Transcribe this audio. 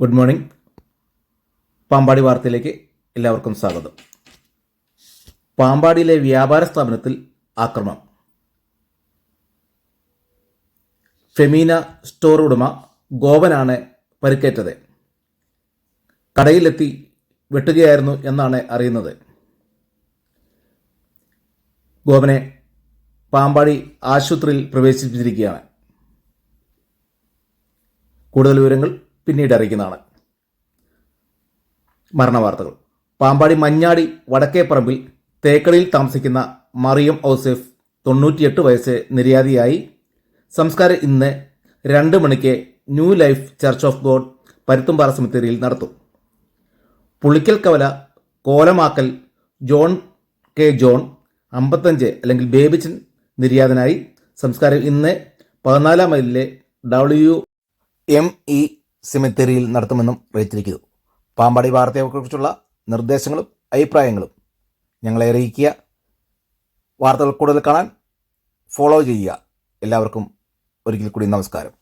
Good morning. Pampady വാർത്തയിലേക്ക് എല്ലാവർക്കും സ്വാഗതം. പാമ്പാടിയിലെ വ്യാപാര സ്ഥാപനത്തിൽ ആക്രമണം. ഫെമീന സ്റ്റോർ ഉടമ ഗോപനാണ് പരിക്കേറ്റത്. കടയിലെത്തി വെട്ടുകയായിരുന്നു എന്നാണ് അറിയുന്നത്. ഗോപനെ പാമ്പാടി ആശുപത്രിയിൽ പ്രവേശിപ്പിച്ചിരിക്കുകയാണ്. കൂടുതൽ വിവരങ്ങൾ പിന്നീട് അറിയിക്കുന്നതാണ്. മരണവാർത്തകൾ. പാമ്പാടി മഞ്ഞാടി വടക്കേപ്പറമ്പിൽ തേക്കളിയിൽ താമസിക്കുന്ന മറിയം ഔസഫ് തൊണ്ണൂറ്റിയെട്ട് വയസ്സ് നിര്യാതിയായി. സംസ്കാരം ഇന്ന് രണ്ട് മണിക്ക് new life church of God Paruthumpara സെമിത്തേരിയിൽ നടത്തും. പുളിക്കൽ കവല കോലമാക്കൽ ജോൺ കെ ജോൺ അമ്പത്തഞ്ച് അല്ലെങ്കിൽ ബേബിച്ചൻ നിര്യാതനായി. സംസ്കാരം ഇന്ന് പതിനാലാം മൈലിലെ ഡബ്ല്യു എം ഇ സെമിത്തേരിയിൽ നടത്തുമെന്നും അറിയിച്ചിരിക്കുന്നു. പാമ്പാടി വാർത്തയെക്കുറിച്ചുള്ള നിർദ്ദേശങ്ങളും അഭിപ്രായങ്ങളും ഞങ്ങളെ അറിയിക്കുക. വാർത്തകൾ കൂടുതൽ കാണാൻ ഫോളോ ചെയ്യുക. എല്ലാവർക്കും ഒരിക്കൽ കൂടി നമസ്കാരം.